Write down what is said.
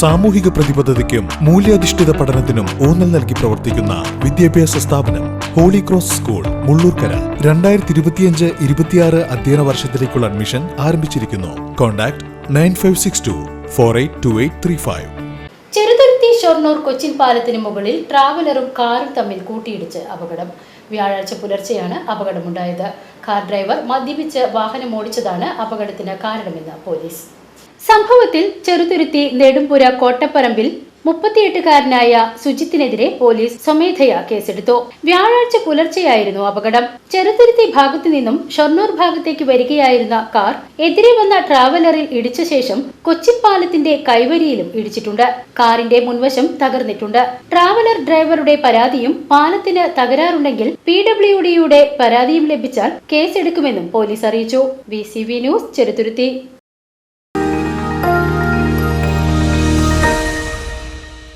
സാമൂഹിക പ്രതിബദ്ധതയ്ക്കും മൂല്യാധിഷ്ഠിത പഠനത്തിനും ഊന്നൽ നൽകി പ്രവർത്തിക്കുന്ന വിദ്യാഭ്യാസ സ്ഥാപനം ഹോളി ക്രോസ് സ്കൂൾ മുള്ളൂർക്കര. രണ്ടായിരത്തി ഇരുപത്തിയഞ്ച് ഇരുപത്തിയാറ് അധ്യയന വർഷത്തിലേക്കുള്ള അഡ്മിഷൻ ആരംഭിച്ചിരിക്കുന്നു. Contact nine five six two four eight two eight three five. Cheruthuruthy Shoranur Cochin പാലത്തിന് മുകളിൽ ട്രാവലറും കാറും തമ്മിൽ കൂട്ടിയിടിച്ച് അപകടം. വ്യാഴാഴ്ച പുലർച്ചെയാണ് അപകടമുണ്ടായത്. കാർ ഡ്രൈവർ മദ്യപിച്ച് വാഹനം ഓടിച്ചതാണ് അപകടത്തിന് കാരണമെന്ന് പോലീസ്. സംഭവത്തിൽ ചെറുതുരുത്തി നെടുമ്പുര കോട്ടപ്പറമ്പിൽ മുപ്പത്തിയെട്ടുകാരനായ സുജിത്തിനെതിരെ പോലീസ് സ്വമേധയാ കേസെടുത്തു. വ്യാഴാഴ്ച പുലർച്ചെയായിരുന്നു അപകടം. ചെറുതുരുത്തി ഭാഗത്തു നിന്നും ഷൊർണൂർ ഭാഗത്തേക്ക് വരികയായിരുന്ന കാർ എതിരെ വന്ന ട്രാവലറിൽ ഇടിച്ച ശേഷം കൊച്ചിപ്പാലത്തിന്റെ കൈവരിയിലും ഇടിച്ചിട്ടുണ്ട്. കാറിന്റെ മുൻവശം തകർന്നിട്ടുണ്ട്. ട്രാവലർ ഡ്രൈവറുടെ പരാതിയും പാലത്തിന് തകരാറുണ്ടെങ്കിൽ പി ഡബ്ല്യു ഡിയുടെ പരാതിയും ലഭിച്ചാൽ കേസെടുക്കുമെന്നും പോലീസ് അറിയിച്ചു. V news Cheruthuruthy.